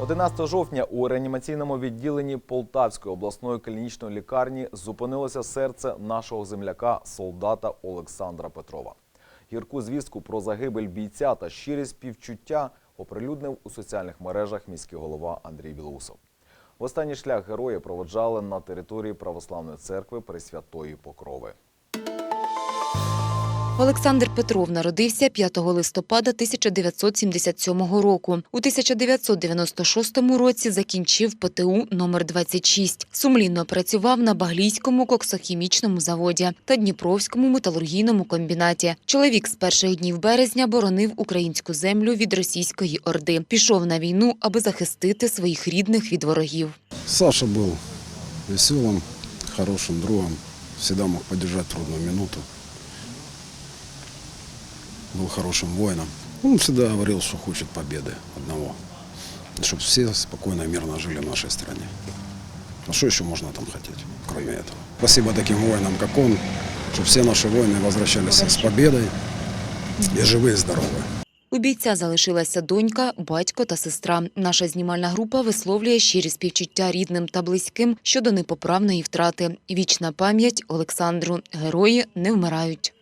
11 жовтня у реанімаційному відділенні Полтавської обласної клінічної лікарні зупинилося серце нашого земляка, солдата Олександра Петрова. Гірку звістку про загибель бійця та щирі співчуття оприлюднив у соціальних мережах міський голова Андрій Білоусов. В останній шлях героя проводжали на території Православної церкви Пресвятої Покрови. Олександр Петров народився 5 листопада 1977 року. У 1996 році закінчив ПТУ номер 26 Сумлінно працював на Баглійському коксохімічному заводі та Дніпровському металургійному комбінаті. Чоловік з перших днів березня боронив українську землю від російської орди. Пішов на війну, аби захистити своїх рідних від ворогів. Саша был веселым, хорошим другом, всегда мог поддержать в трудную минуту Был хорошим воином. Он всегда говорил, что хочет победы одного. Чтобы все спокойно и мирно жили в нашей стране. А что еще можно там хотеть, кроме этого? Спасибо таким воинам, как он, чтобы все наши воины возвращались с победой и живые и здоровые. У бійця залишилася донька, батько та сестра. Наша знімальна група висловлює щирі співчуття рідним та близьким щодо непоправної втрати. Вічна пам'ять Олександру. Герої не вмирають.